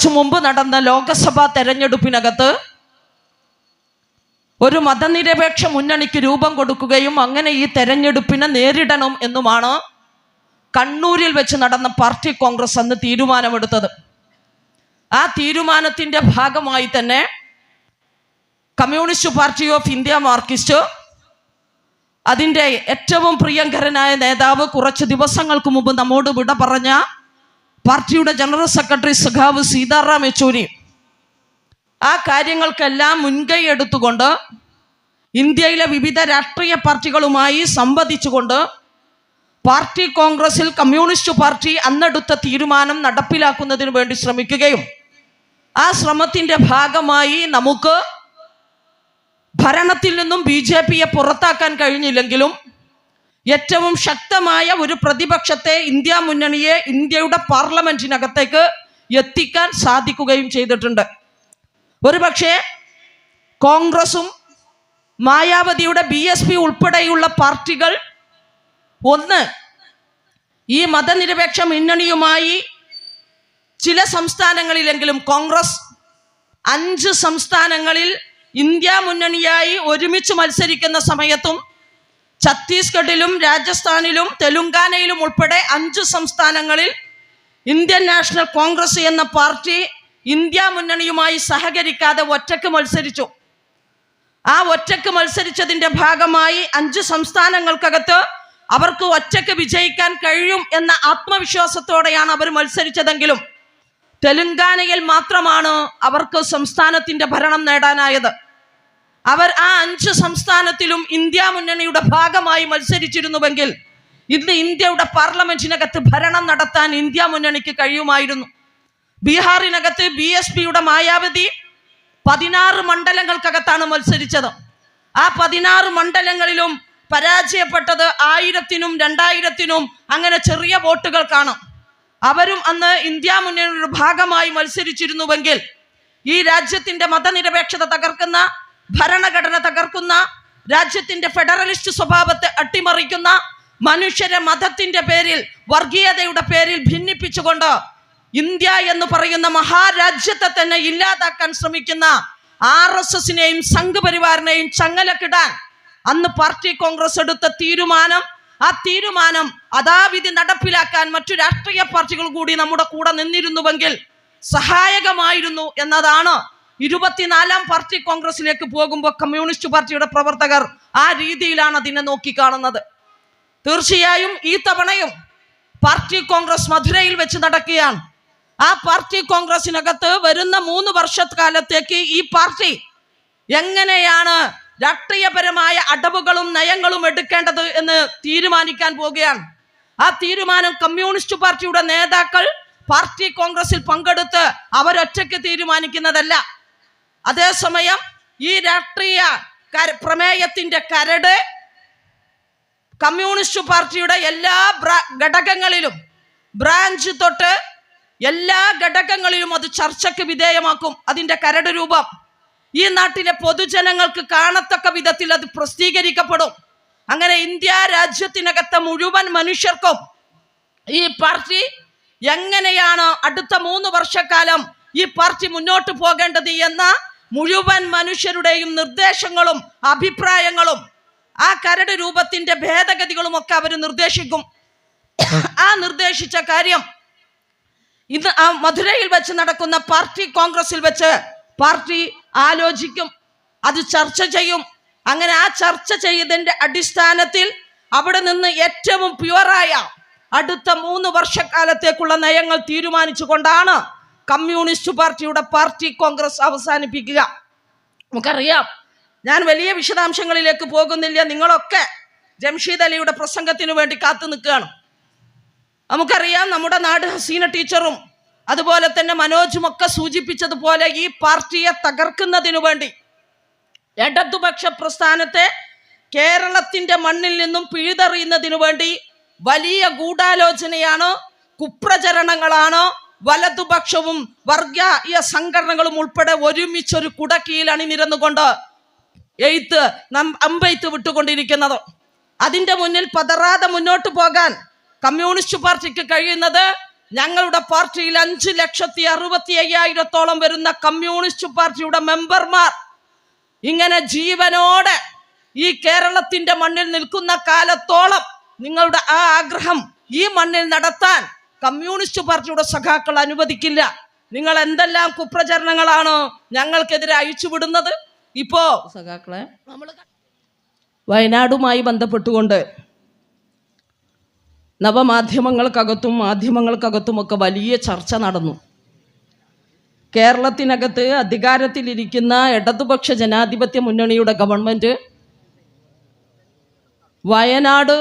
കുറച്ചു മുമ്പ് നടന്ന ലോകസഭാ തെരഞ്ഞെടുപ്പിനകത്ത് ഒരു മതനിരപേക്ഷ മുന്നണിക്ക് രൂപം കൊടുക്കുകയും അങ്ങനെ ഈ തെരഞ്ഞെടുപ്പിനെ നേരിടണം എന്നുമാണ് കണ്ണൂരിൽ വെച്ച് നടന്ന പാർട്ടി കോൺഗ്രസ് അന്ന് തീരുമാനമെടുത്തത്. ആ തീരുമാനത്തിന്റെ ഭാഗമായി തന്നെ Communist Party of India Marxist അതിന്റെ ഏറ്റവും പ്രിയങ്കരനായ നേതാവ് കുറച്ച് ദിവസങ്ങൾക്ക് മുമ്പ് നമ്മോട് വിട പറഞ്ഞ പാർട്ടിയുടെ ജനറൽ സെക്രട്ടറി സഖാവ് സീതാറാം യെച്ചൂരി. ആ കാര്യങ്ങൾക്കെല്ലാം മുൻകൈ എടുത്തുകൊണ്ട് ഇന്ത്യയിലെ വിവിധ രാഷ്ട്രീയ പാർട്ടികളുമായി സംവദിച്ചുകൊണ്ട് പാർട്ടി കോൺഗ്രസിൽ കമ്മ്യൂണിസ്റ്റ് പാർട്ടി അന്നെടുത്ത തീരുമാനം നടപ്പിലാക്കുന്നതിന് വേണ്ടി ശ്രമിക്കുകയും ആ ശ്രമത്തിന്റെ ഭാഗമായി നമുക്ക് ഭരണത്തിൽ നിന്നും ബി ജെ പിയെ പുറത്താക്കാൻ കഴിഞ്ഞില്ലെങ്കിലും ഏറ്റവും ശക്തമായ ഒരു പ്രതിപക്ഷത്തെ ഇന്ത്യ മുന്നണിയെ ഇന്ത്യയുടെ പാർലമെന്റിനകത്തേക്ക് എത്തിക്കാൻ സാധിക്കുകയും ചെയ്തിട്ടുണ്ട്. ഒരുപക്ഷെ കോൺഗ്രസും മായാവതിയുടെ ബി എസ് പി ഉൾപ്പെടെയുള്ള പാർട്ടികൾ ഒന്ന് ഈ മതനിരപേക്ഷ മുന്നണിയുമായി ചില സംസ്ഥാനങ്ങളിലെങ്കിലും കോൺഗ്രസ് അഞ്ച് സംസ്ഥാനങ്ങളിൽ ഇന്ത്യ മുന്നണിയായി ഒരുമിച്ച് മത്സരിക്കുന്ന സമയത്തും ഛത്തീസ്ഗഡിലും രാജസ്ഥാനിലും തെലുങ്കാനയിലും ഉൾപ്പെടെ അഞ്ച് സംസ്ഥാനങ്ങളിൽ ഇന്ത്യൻ നാഷണൽ കോൺഗ്രസ് എന്ന പാർട്ടി ഇന്ത്യ മുന്നണിയുമായി സഹകരിക്കാതെ ഒറ്റയ്ക്ക് മത്സരിച്ചു. ആ ഒറ്റയ്ക്ക് മത്സരിച്ചതിന്റെ ഭാഗമായി അഞ്ച് സംസ്ഥാനങ്ങൾക്കകത്ത് അവർക്ക് ഒറ്റയ്ക്ക് വിജയിക്കാൻ കഴിയും എന്ന ആത്മവിശ്വാസത്തോടെയാണ് അവർ മത്സരിച്ചതെങ്കിലും തെലുങ്കാനയിൽ മാത്രമാണ് അവർക്ക് സംസ്ഥാനത്തിന്റെ ഭരണം നേടാനായത്. അവർ ആ അഞ്ച് സംസ്ഥാനത്തിലും ഇന്ത്യ മുന്നണിയുടെ ഭാഗമായി മത്സരിച്ചിരുന്നുവെങ്കിൽ ഇന്ന് ഇന്ത്യയുടെ പാർലമെന്റിനകത്ത് ഭരണം നടത്താൻ ഇന്ത്യ മുന്നണിക്ക് കഴിയുമായിരുന്നു. ബീഹാറിനകത്ത് ബി എസ് പിയുടെ മായാവതി പതിനാറ് മണ്ഡലങ്ങൾക്കകത്താണ് മത്സരിച്ചത്. ആ പതിനാറ് മണ്ഡലങ്ങളിലും പരാജയപ്പെട്ടത് ആയിരത്തിനും രണ്ടായിരത്തിനും അങ്ങനെ ചെറിയ വോട്ടുകൾക്കാണ്. അവരും അന്ന് ഇന്ത്യ മുന്നണിയുടെ ഭാഗമായി മത്സരിച്ചിരുന്നുവെങ്കിൽ ഈ രാജ്യത്തിന്റെ മതനിരപേക്ഷത തകർക്കുന്ന ഭരണഘടന തകർക്കുന്ന രാജ്യത്തിന്റെ ഫെഡറലിസ്റ്റ് സ്വഭാവത്തെ അട്ടിമറിക്കുന്ന മനുഷ്യരെ മതത്തിന്റെ പേരിൽ വർഗീയതയുടെ പേരിൽ ഭിന്നിപ്പിച്ചുകൊണ്ട് ഇന്ത്യ എന്ന് പറയുന്ന മഹാരാജ്യത്തെ തന്നെ ഇല്ലാതാക്കാൻ ശ്രമിക്കുന്ന ആർ എസ് എസിനെയും സംഘപരിവാറിനെയും ചങ്ങലക്കിടാൻ അന്ന് പാർട്ടി കോൺഗ്രസ് എടുത്ത തീരുമാനം ആ തീരുമാനം അതാവിധി നടപ്പിലാക്കാൻ മറ്റു രാഷ്ട്രീയ പാർട്ടികൾ കൂടി നമ്മുടെ കൂടെ നിന്നിരുന്നുവെങ്കിൽ സഹായകമായിരുന്നു എന്നതാണ് ഇരുപത്തിനാലാം പാർട്ടി കോൺഗ്രസിലേക്ക് പോകുമ്പോൾ കമ്മ്യൂണിസ്റ്റ് പാർട്ടിയുടെ പ്രവർത്തകർ ആ രീതിയിലാണ് അതിനെ നോക്കിക്കാണുന്നത്. തീർച്ചയായും ഈ തവണയും പാർട്ടി കോൺഗ്രസ് മധുരയിൽ വെച്ച് നടക്കുകയാണ്. ആ പാർട്ടി കോൺഗ്രസിനകത്ത് വരുന്ന മൂന്ന് വർഷക്കാലത്തേക്ക് ഈ പാർട്ടി എങ്ങനെയാണ് രാഷ്ട്രീയപരമായ അടവുകളും നയങ്ങളും എടുക്കേണ്ടത് എന്ന് തീരുമാനിക്കാൻ പോവുകയാണ്. ആ തീരുമാനം കമ്മ്യൂണിസ്റ്റ് പാർട്ടിയുടെ നേതാക്കൾ പാർട്ടി കോൺഗ്രസിൽ പങ്കെടുത്ത് അവരൊറ്റയ്ക്ക് തീരുമാനിക്കുന്നതല്ല. അതേസമയം ഈ രാഷ്ട്രീയ പ്രമേയത്തിന്റെ കരട് കമ്മ്യൂണിസ്റ്റ് പാർട്ടിയുടെ എല്ലാ ഘടകങ്ങളിലും ബ്രാഞ്ച് തൊട്ട് എല്ലാ ഘടകങ്ങളിലും അത് ചർച്ചയ്ക്ക് വിധേയമാക്കും. അതിന്റെ കരട് രൂപം ഈ നാട്ടിലെ പൊതുജനങ്ങൾക്ക് കാണത്തക്ക വിധത്തിൽ അത് പ്രസിദ്ധീകരിക്കപ്പെടും. അങ്ങനെ ഇന്ത്യ രാജ്യത്തിനകത്തെ മുഴുവൻ മനുഷ്യർക്കും ഈ പാർട്ടി എങ്ങനെയാണ് അടുത്ത മൂന്ന് വർഷക്കാലം ഈ പാർട്ടി മുന്നോട്ട് പോകേണ്ടത് എന്ന മുഴുവൻ മനുഷ്യരുടെയും നിർദ്ദേശങ്ങളും അഭിപ്രായങ്ങളും ആ കരട് രൂപത്തിന്റെ ഭേദഗതികളും ഒക്കെ അവർ നിർദ്ദേശിക്കും. ആ നിർദ്ദേശിച്ച കാര്യം ഇന്ന് ആ മധുരയിൽ വെച്ച് നടക്കുന്ന പാർട്ടി കോൺഗ്രസിൽ വെച്ച് പാർട്ടി ആലോചിക്കും അത് ചർച്ച ചെയ്യും. അങ്ങനെ ആ ചർച്ച ചെയ്തതിന്റെ അടിസ്ഥാനത്തിൽ അവിടെ നിന്ന് ഏറ്റവും പ്യുവറായ അടുത്ത മൂന്ന് വർഷക്കാലത്തേക്കുള്ള നയങ്ങൾ തീരുമാനിച്ചുകൊണ്ടാണ് കമ്മ്യൂണിസ്റ്റ് പാർട്ടിയുടെ പാർട്ടി കോൺഗ്രസ് അവസാനിപ്പിക്കുക. നമുക്കറിയാം ഞാൻ വലിയ വിശദാംശങ്ങളിലേക്ക് പോകുന്നില്ല. നിങ്ങളൊക്കെ ജംഷീദ് അലിയുടെ പ്രസംഗത്തിനു വേണ്ടി കാത്തു നിൽക്കുകയാണ്. നമുക്കറിയാം നമ്മുടെ നാട് ഹസീന ടീച്ചറും അതുപോലെ തന്നെ മനോജും ഒക്കെ സൂചിപ്പിച്ചതുപോലെ ഈ പാർട്ടിയെ തകർക്കുന്നതിനു വേണ്ടി ഇടതുപക്ഷ പ്രസ്ഥാനത്തെ കേരളത്തിന്റെ മണ്ണിൽ നിന്നും പിഴുതെറിയുന്നതിനു വേണ്ടി വലിയ ഗൂഢാലോചനയാണ് കുപ്രചരണങ്ങളാണ് വലതുപക്ഷവും വർഗീയ സംഘടനകളും ഉൾപ്പെടെ ഒരുമിച്ചൊരു കുടക്കീയിൽ അണിനിരന്നുകൊണ്ട് എയ്ത്ത് നം- അമ്പെയ്ത്ത് വിട്ടുകൊണ്ടിരിക്കുന്നത്. അതിന്റെ മുന്നിൽ പതറാതെ മുന്നോട്ട് പോകാൻ കമ്മ്യൂണിസ്റ്റ് പാർട്ടിക്ക് കഴിയുന്നത് ഞങ്ങളുടെ പാർട്ടിയിൽ അഞ്ച് ലക്ഷത്തി അറുപത്തി അയ്യായിരത്തോളം വരുന്ന കമ്മ്യൂണിസ്റ്റ് പാർട്ടിയുടെ മെമ്പർമാർ ഇങ്ങനെ ജീവനോടെ ഈ കേരളത്തിന്റെ മണ്ണിൽ നിൽക്കുന്ന കാലത്തോളം നിങ്ങളുടെ ആ ആഗ്രഹം ഈ മണ്ണിൽ നടത്താൻ കമ്മ്യൂണിസ്റ്റ് പാർട്ടിയുടെ സഖാക്കൾ അനുവദിക്കില്ല. നിങ്ങൾ എന്തെല്ലാം കുപ്രചരണങ്ങളാണ് ഞങ്ങൾക്കെതിരെ അയച്ചുവിടുന്നത് ഇപ്പോ സഖാക്കളെ നമ്മൾ വയനാടുമായി ബന്ധപ്പെട്ടുകൊണ്ട് നവമാധ്യമങ്ങൾക്കകത്തും മാധ്യമങ്ങൾക്കകത്തുമൊക്കെ വലിയ ചർച്ച നടന്നു. കേരളത്തിനകത്ത് അധികാരത്തിലിരിക്കുന്ന ഇടതുപക്ഷ ജനാധിപത്യ മുന്നണിയുടെ ഗവൺമെന്റ് വയനാട്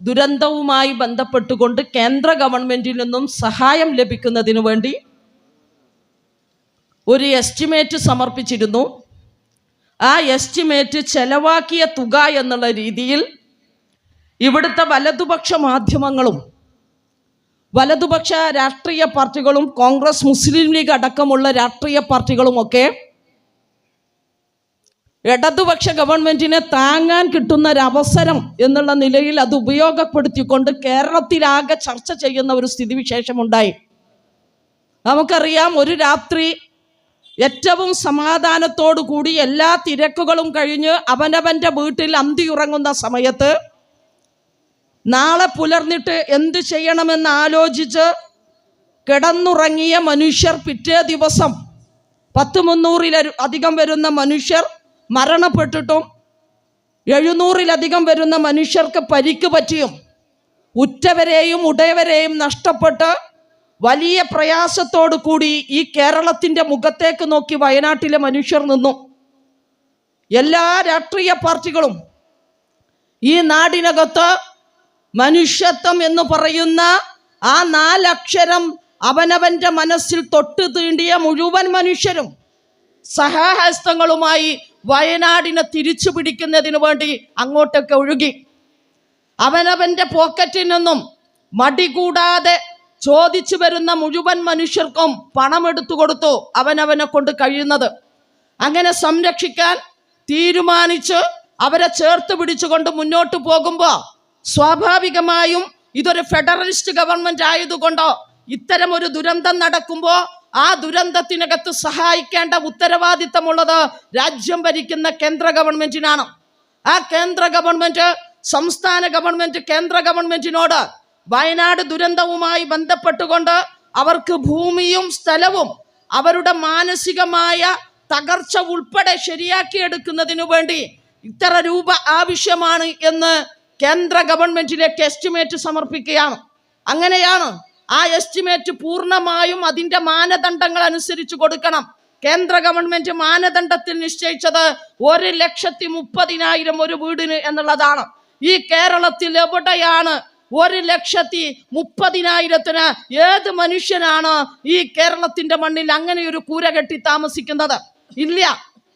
ദുരന്തവുമായി ബന്ധപ്പെട്ടുകൊണ്ട് കേന്ദ്ര ഗവൺമെന്റിൽ നിന്നും സഹായം ലഭിക്കുന്നതിന് വേണ്ടി ഒരു എസ്റ്റിമേറ്റ് സമർപ്പിച്ചിരുന്നു. ആ എസ്റ്റിമേറ്റ് ചെലവാക്കിയ തുക എന്നുള്ള രീതിയിൽ ഇവിടുത്തെ വലതുപക്ഷ മാധ്യമങ്ങളും വലതുപക്ഷ രാഷ്ട്രീയ പാർട്ടികളും കോൺഗ്രസ് മുസ്ലിം ലീഗ് അടക്കമുള്ള രാഷ്ട്രീയ പാർട്ടികളുമൊക്കെ ഇടതുപക്ഷ ഗവൺമെന്റിനെ താങ്ങാൻ കിട്ടുന്ന ഒരു അവസരം എന്നുള്ള നിലയിൽ അത് ഉപയോഗപ്പെടുത്തിക്കൊണ്ട് കേരളത്തിലാകെ ചർച്ച ചെയ്യുന്ന ഒരു സ്ഥിതിവിശേഷം ഉണ്ടായി നമുക്കറിയാം ഒരു രാത്രി ഏറ്റവും സമാധാനത്തോടു കൂടി എല്ലാ തിരക്കുകളും കഴിഞ്ഞ് അവനവന്റെ വീട്ടിൽ അന്തിയുറങ്ങുന്ന സമയത്ത് നാളെ പുലർന്നിട്ട് എന്ത് ചെയ്യണമെന്ന് ആലോചിച്ച് കിടന്നുറങ്ങിയ മനുഷ്യർ പിറ്റേ ദിവസം പത്ത് മുന്നൂറിൽ അധികം വരുന്ന മനുഷ്യർ മരണപ്പെട്ടിട്ടും എഴുന്നൂറിലധികം വരുന്ന മനുഷ്യർക്ക് പരിക്ക് പറ്റിയും ഉറ്റവരെയും ഉടയവരെയും നഷ്ടപ്പെട്ട് വലിയ പ്രയാസത്തോടു കൂടി ഈ കേരളത്തിന്റെ മുഖത്തേക്ക് നോക്കി വയനാട്ടിലെ മനുഷ്യർ നിന്നു. എല്ലാ രാഷ്ട്രീയ പാർട്ടികളും ഈ നാടിനകത്ത് മനുഷ്യത്വം എന്ന് പറയുന്ന ആ നാലക്ഷരം അവനവന്റെ മനസ്സിൽ തൊട്ട് തീണ്ടിയ മുഴുവൻ മനുഷ്യരും സഹാഹസ്തങ്ങളുമായി വയനാടിനെ തിരിച്ചു പിടിക്കുന്നതിന് വേണ്ടി അങ്ങോട്ടൊക്കെ ഒഴുകി. അവനവന്റെ പോക്കറ്റിൽ നിന്നും മടി കൂടാതെ ചോദിച്ചു വരുന്ന മുഴുവൻ മനുഷ്യർക്കും പണം എടുത്തു കൊടുത്തു അവനവനെ കൊണ്ട് കഴിയുന്നത്. അങ്ങനെ സംരക്ഷിക്കാൻ തീരുമാനിച്ച് അവരെ ചേർത്ത് പിടിച്ചുകൊണ്ട് മുന്നോട്ട് പോകുമ്പോൾ സ്വാഭാവികമായും ഇതൊരു ഫെഡറലിസ്റ്റ് ഗവൺമെന്റ് ആയതുകൊണ്ടോ ഇത്തരം ഒരു ദുരന്തം നടക്കുമ്പോൾ ആ ദുരന്തത്തിനകത്ത് സഹായിക്കേണ്ട ഉത്തരവാദിത്തമുള്ളത് രാജ്യം ഭരിക്കുന്ന കേന്ദ്ര ഗവൺമെന്റിനാണ്. ആ കേന്ദ്ര ഗവൺമെന്റ് സംസ്ഥാന ഗവൺമെന്റ് കേന്ദ്ര ഗവൺമെന്റിനോട് വയനാട് ദുരന്തവുമായി ബന്ധപ്പെട്ടുകൊണ്ട് അവർക്ക് ഭൂമിയും സ്ഥലവും അവരുടെ മാനസികമായ തകർച്ച ഉൾപ്പെടെ ശരിയാക്കിയെടുക്കുന്നതിനു വേണ്ടി ഇത്ര രൂപ ആവശ്യമാണ് എന്ന് കേന്ദ്ര ഗവൺമെന്റിലേക്ക് എസ്റ്റിമേറ്റ് സമർപ്പിക്കുകയാണ്. അങ്ങനെയാണ് ആ എസ്റ്റിമേറ്റ് പൂർണമായും അതിന്റെ മാനദണ്ഡങ്ങൾ അനുസരിച്ച് കൊടുക്കണം. കേന്ദ്ര ഗവൺമെന്റ് മാനദണ്ഡത്തിൽ നിശ്ചയിച്ചത് ഒരു ലക്ഷത്തി മുപ്പതിനായിരം ഒരു വീടിന് എന്നുള്ളതാണ്. ഈ കേരളത്തിൽ എവിടെയാണ് ഒരു ലക്ഷത്തി മുപ്പതിനായിരത്തിന് ഏത് മനുഷ്യനാണ് ഈ കേരളത്തിന്റെ മണ്ണിൽ അങ്ങനെ ഒരു കൂര കെട്ടി താമസിക്കുന്നത്? ഇല്ല.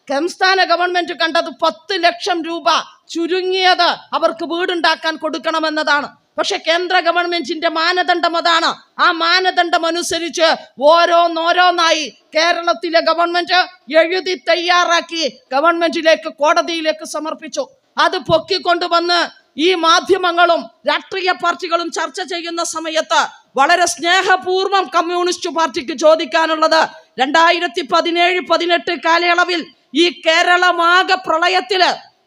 സംസ്ഥാന ഗവൺമെന്റ് കണ്ടത് പത്ത് ലക്ഷം രൂപ ചുരുങ്ങിയത് അവർക്ക് വീടുണ്ടാക്കാൻ കൊടുക്കണമെന്നതാണ്. പക്ഷെ കേന്ദ്ര ഗവൺമെന്റിന്റെ മാനദണ്ഡം അതാണ്. ആ മാനദണ്ഡം അനുസരിച്ച് ഓരോന്നോരോന്നായി കേരളത്തിലെ ഗവൺമെന്റ് എഴുതി തയ്യാറാക്കി ഗവൺമെന്റിലേക്ക് കോടതിയിലേക്ക് സമർപ്പിച്ചു. അത് പൊക്കിക്കൊണ്ടുവന്ന് ഈ മാധ്യമങ്ങളും രാഷ്ട്രീയ പാർട്ടികളും ചർച്ച ചെയ്യുന്ന സമയത്ത് വളരെ സ്നേഹപൂർവം കമ്മ്യൂണിസ്റ്റ് പാർട്ടിക്ക് ചോദിക്കാനുള്ളത് രണ്ടായിരത്തി പതിനേഴ് പതിനെട്ട് കാലയളവിൽ ഈ കേരളമാകെ പ്രളയത്തിൽ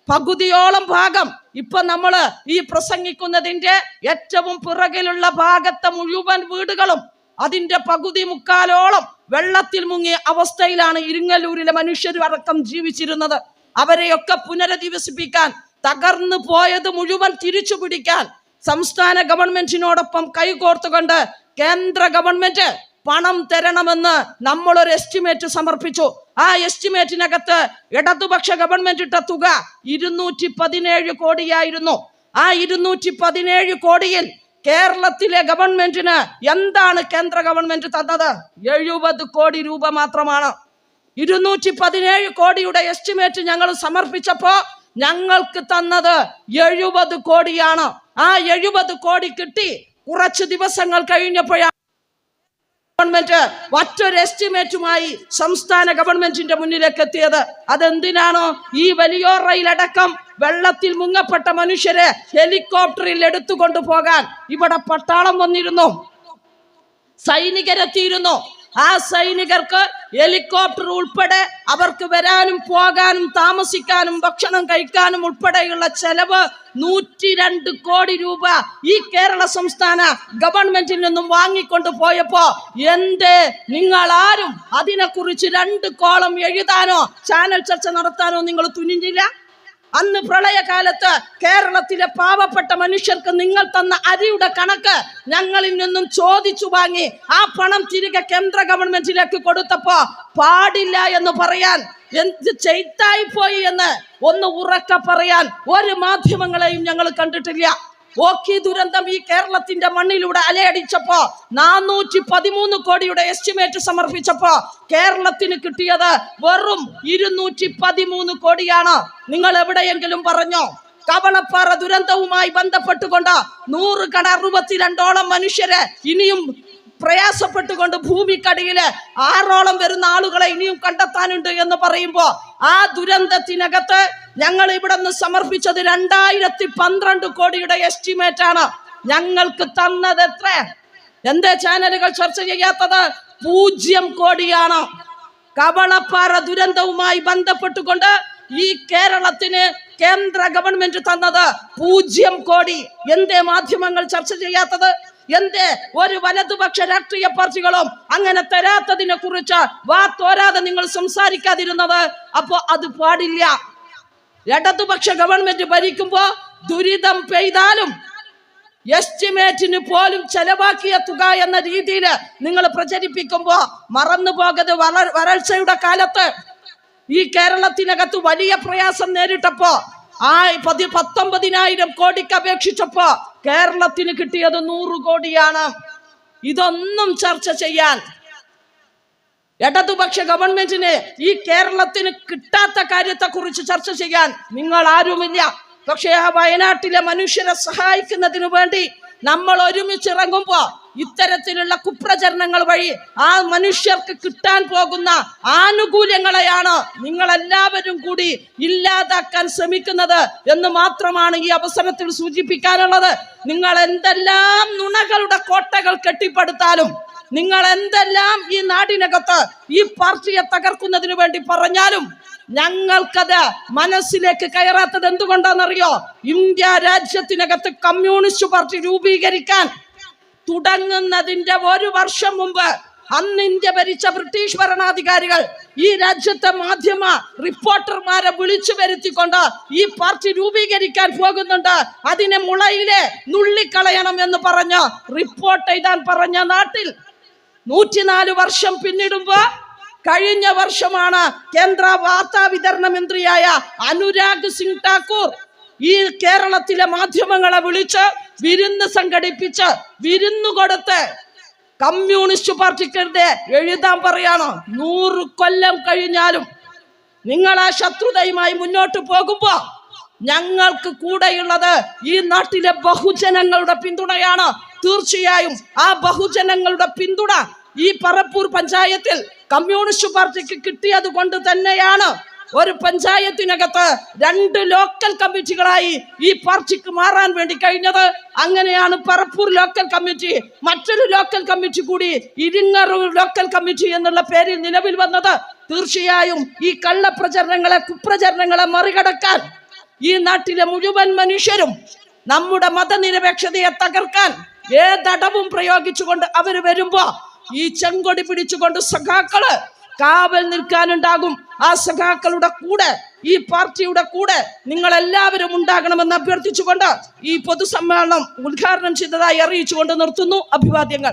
പകുതിയോളം ഭാഗം ഇപ്പൊ നമ്മൾ ഈ പ്രസംഗിക്കുന്നതിന്റെ ഏറ്റവും പിറകിലുള്ള ഭാഗത്തെ മുഴുവൻ വീടുകളും അതിന്റെ പകുതി മുക്കാലോളം വെള്ളത്തിൽ മുങ്ങിയ അവസ്ഥയിലാണ് ഇരിങ്ങല്ലൂരിലെ മനുഷ്യരും അടക്കം ജീവിച്ചിരുന്നത്. അവരെയൊക്കെ പുനരധിവസിപ്പിക്കാൻ തകർന്നു പോയത് മുഴുവൻ തിരിച്ചു പിടിക്കാൻ സംസ്ഥാന ഗവൺമെന്റിനോടൊപ്പം കൈകോർത്തുകൊണ്ട് കേന്ദ്ര ഗവൺമെന്റ് പണം തരണമെന്ന് ഒരു എസ്റ്റിമേറ്റ് സമർപ്പിച്ചു. ആ എസ്റ്റിമേറ്റിനകത്ത് ഇടതുപക്ഷ ഗവൺമെന്റ് ഇട്ട തുക ഇരുന്നൂറ്റി പതിനേഴ് കോടിയായിരുന്നു. ആ ഇരുന്നൂറ്റി പതിനേഴ് കോടിയിൽ കേരളത്തിലെ ഗവൺമെന്റിന് എന്താണ് കേന്ദ്ര ഗവൺമെന്റ് തന്നത്? എഴുപത് കോടി രൂപ മാത്രമാണ്. ഇരുന്നൂറ്റി പതിനേഴ് കോടിയുടെ എസ്റ്റിമേറ്റ് ഞങ്ങൾ സമർപ്പിച്ചപ്പോ ഞങ്ങൾക്ക് തന്നത് എഴുപത് കോടിയാണ്. ആ എഴുപത് കോടി കിട്ടി. കുറച്ച് ദിവസങ്ങൾ കഴിഞ്ഞപ്പോഴാണ് ഗവൺമെന്റ് മറ്റൊരു എസ്റ്റിമേറ്റുമായി സംസ്ഥാന ഗവൺമെന്റിന്റെ മുന്നിലേക്ക് എത്തിയത്. അതെന്തിനാണോ? ഈ വലിയോറയിലടക്കം റെയിലടക്കം വെള്ളത്തിൽ മുങ്ങപ്പെട്ട മനുഷ്യരെ ഹെലികോപ്റ്ററിൽ എടുത്തുകൊണ്ടു പോകാൻ. ഇവിടെ പട്ടാളം വന്നിരുന്നു. സൈനികരെത്തിയിരുന്നു. ആ സൈനികർക്ക് ഹെലികോപ്റ്റർ ഉൾപ്പെടെ അവർക്ക് വരാനും പോകാനും താമസിക്കാനും ഭക്ഷണം കഴിക്കാനും ഉൾപ്പെടെയുള്ള ചെലവ് നൂറ്റി രണ്ട് കോടി രൂപ ഈ കേരള സംസ്ഥാന ഗവൺമെന്റിൽ നിന്നും വാങ്ങിക്കൊണ്ട് പോയപ്പോ എന്ത്? നിങ്ങൾ ആരും അതിനെക്കുറിച്ച് രണ്ട് കോളം എഴുതാനോ ചാനൽ ചർച്ച നടത്താനോ നിങ്ങൾ തുനിഞ്ഞില്ല? അന്ന് പ്രളയകാലത്ത് കേരളത്തിലെ പാവപ്പെട്ട മനുഷ്യർക്ക് നിങ്ങൾ തന്ന അരിയുടെ കണക്ക് ഞങ്ങളിൽ നിന്നും ചോദിച്ചു വാങ്ങി ആ പണം തിരികെ കേന്ദ്ര ഗവൺമെന്റിലേക്ക് കൊടുത്തപ്പോ പാടില്ല എന്ന് പറയാൻ എന്ത് ചെയ്തായി പോയി എന്ന് ഒന്ന് ഉറക്ക പറയാൻ ഒരു മാധ്യമങ്ങളെയും ഞങ്ങൾ കണ്ടിട്ടില്ല. ഓക്കി ദുരന്തം ഈ കേരളത്തിന്റെ മണ്ണിലൂടെ അലയടിച്ചപ്പോ നാനൂറ്റി പതിമൂന്ന് കോടിയുടെ എസ്റ്റിമേറ്റ് സമർപ്പിച്ചപ്പോ കേരളത്തിന് കിട്ടിയത് വെറും ഇരുന്നൂറ്റി പതിമൂന്ന് കോടിയാണ്. നിങ്ങൾ എവിടെയെങ്കിലും പറഞ്ഞോ? കവളപ്പാറ ദുരന്തവുമായി ബന്ധപ്പെട്ടുകൊണ്ട് നൂറ് കട അറുപത്തിരണ്ടോളം മനുഷ്യരെ ഇനിയും പ്രയാസപ്പെട്ടുകൊണ്ട് ഭൂമിക്കടിയിൽ ആറോളം വരുന്ന ആളുകളെ ഇനിയും കണ്ടെത്താനുണ്ട് എന്ന് പറയുമ്പോൾ ആ ദുരന്തത്തിനകത്ത് ഞങ്ങൾ ഇവിടെ നിന്ന് സമർപ്പിച്ചത് രണ്ടായിരത്തി പന്ത്രണ്ട് കോടിയുടെ എസ്റ്റിമേറ്റ് ആണ്. ഞങ്ങൾക്ക് തന്നത് എത്ര? എന്റെ ചാനലുകൾ ചർച്ച ചെയ്യാത്തത്? പൂജ്യം കോടിയാണ്. കവളപ്പാറ ദുരന്തവുമായി ബന്ധപ്പെട്ടുകൊണ്ട് ഈ കേരളത്തിന് കേന്ദ്ര ഗവൺമെന്റ് തന്നത് പൂജ്യം കോടി. എന്തേ മാധ്യമങ്ങൾ ചർച്ച ചെയ്യാത്തത്? എന്തേ? ഒരു വലതുപക്ഷ രാഷ്ട്രീയ പാർട്ടികളും അങ്ങനെ തരാത്തതിനെ കുറിച്ച് വാ തോരാതെ നിങ്ങൾ സംസാരിക്കാതിരുന്നത്. അപ്പോ അത് പാടില്ല. ഇടതുപക്ഷ ഗവൺമെന്റ് ഭരിക്കുമ്പോ ദുരിതം പെയ്താലും എസ്റ്റിമേറ്റിന് പോലും ചെലവാക്കിയ തുക എന്ന രീതിയിൽ നിങ്ങൾ പ്രചരിപ്പിക്കുമ്പോ മറന്നു പോകത് വരൾച്ചയുടെ കാലത്ത് ഈ കേരളത്തിനകത്ത് വലിയ പ്രയാസം നേരിട്ടപ്പോ ആ പതി പത്തൊമ്പതിനായിരം കോടിക്ക് അപേക്ഷിച്ചപ്പോ കേരളത്തിന് കിട്ടിയത് നൂറ് കോടിയാണ്. ഇതൊന്നും ചർച്ച ചെയ്യാൻ. ഇടതുപക്ഷ ഗവൺമെന്റിന് ഈ കേരളത്തിന് കിട്ടാത്ത കാര്യത്തെ കുറിച്ച് ചർച്ച ചെയ്യാൻ നിങ്ങൾ ആരുമില്ല പക്ഷേ ആ വയനാട്ടിലെ മനുഷ്യരെ സഹായിക്കുന്നതിനു വേണ്ടി നമ്മൾ ഒരുമിച്ചിറങ്ങുമ്പോ ഇത്തരത്തിലുള്ള കുപ്രചരണങ്ങൾ വഴി ആ മനുഷ്യർക്ക് കിട്ടാൻ പോകുന്ന ആനുകൂല്യങ്ങളെയാണ് നിങ്ങൾ എല്ലാവരും കൂടി ഇല്ലാതാക്കാൻ ശ്രമിക്കുന്നത് എന്ന് മാത്രമാണ് ഈ അവസരത്തിൽ സൂചിപ്പിക്കാനുള്ളത്. നിങ്ങൾ എന്തെല്ലാം നുണകളുടെ കോട്ടകൾ കെട്ടിപ്പടുത്താലും നിങ്ങൾ എന്തെല്ലാം ഈ നാടിനകത്ത് ഈ പാർട്ടിയെ തകർക്കുന്നതിന് വേണ്ടി പറഞ്ഞാലും ഞങ്ങൾക്കത് മനസ്സിലേക്ക് കയറാത്തത് എന്തുകൊണ്ടാണെന്നറിയോ? ഇന്ത്യ രാജ്യത്തിനകത്ത് കമ്മ്യൂണിസ്റ്റ് പാർട്ടി രൂപീകരിക്കാൻ തുടങ്ങുന്നതിന്റെ ഒരു വർഷം മുമ്പ് അന്ന് ഇന്ത്യ ഭരിച്ച ബ്രിട്ടീഷ് ഭരണാധികാരികൾ ഈ രാജ്യത്തെ മാധ്യമ റിപ്പോർട്ടർമാരെ വിളിച്ചു വരുത്തിക്കൊണ്ട് ഈ പാർട്ടി രൂപീകരിക്കാൻ പോകുന്നുണ്ട്. അതിനെ മുളയിലെ നുള്ളിക്കളയണം എന്ന് പറഞ്ഞ് റിപ്പോർട്ട് എഴുതാൻ പറഞ്ഞ നാട്ടിൽ നൂറ്റിനാല് വർഷം പിന്നിടുമ്പോ കഴിഞ്ഞ വർഷമാണ് കേന്ദ്ര വാർത്താ വിതരണ മന്ത്രിയായ അനുരാഗ് സിംഗ് ഠാക്കൂർ ഈ കേരളത്തിലെ മാധ്യമങ്ങളെ വിളിച്ച് വിരുന്ന് സംഘടിപ്പിച്ച് വിരുന്നു കൊടുത്ത് കമ്മ്യൂണിസ്റ്റ് പാർട്ടിക്കാരുടെ എഴുതാൻ പറയാണ്. നൂറ് കൊല്ലം കഴിഞ്ഞാലും നിങ്ങൾ ആ ശത്രുതയുമായി മുന്നോട്ട് പോകുമ്പോ ഞങ്ങൾക്ക് കൂടെയുള്ളത് ഈ നാട്ടിലെ ബഹുജനങ്ങളുടെ പിന്തുണയാണ്. തീർച്ചയായും ആ ബഹുജനങ്ങളുടെ പിന്തുണ ഈ പറപ്പൂർ പഞ്ചായത്തിൽ കമ്മ്യൂണിസ്റ്റ് പാർട്ടിക്ക് കിട്ടിയത് കൊണ്ട് തന്നെയാണ്. ഒരു പഞ്ചായത്തിനകത്ത് രണ്ട് ലോക്കൽ കമ്മിറ്റികളായി ഈ പാർട്ടിക്ക് മാറാൻ വേണ്ടി കഴിഞ്ഞത്. അങ്ങനെയാണ് പറപ്പൂർ ലോക്കൽ കമ്മിറ്റി മറ്റൊരു ലോക്കൽ കമ്മിറ്റി കൂടി ഇരിങ്ങറൂർ ലോക്കൽ കമ്മിറ്റി എന്നുള്ള പേരിൽ നിലവിൽ വന്നത്. തീർച്ചയായും ഈ കള്ളപ്രചരണങ്ങളെ കുപ്രചരണങ്ങളെ മറികടക്കാൻ ഈ നാട്ടിലെ മുഴുവൻ മനുഷ്യരും നമ്മുടെ മതനിരപേക്ഷതയെ തകർക്കാൻ ഏതടവും പ്രയോഗിച്ചുകൊണ്ട് അവർ വരുമ്പോ ഈ ചെങ്കൊടി പിടിച്ചുകൊണ്ട് സഖാക്കൾ കാവൽ നിൽക്കാനുണ്ടാകും. ആ സഖാക്കളുടെ കൂടെ ഈ പാർട്ടിയുടെ കൂടെ നിങ്ങൾ എല്ലാവരും ഉണ്ടാകണമെന്ന് അഭ്യർത്ഥിച്ചുകൊണ്ട് ഈ പൊതുസമ്മേളനം ഉദ്ഘാടനം ചെയ്തതായി അറിയിച്ചുകൊണ്ട് നിർത്തുന്നു അഭിവാദ്യങ്ങൾ.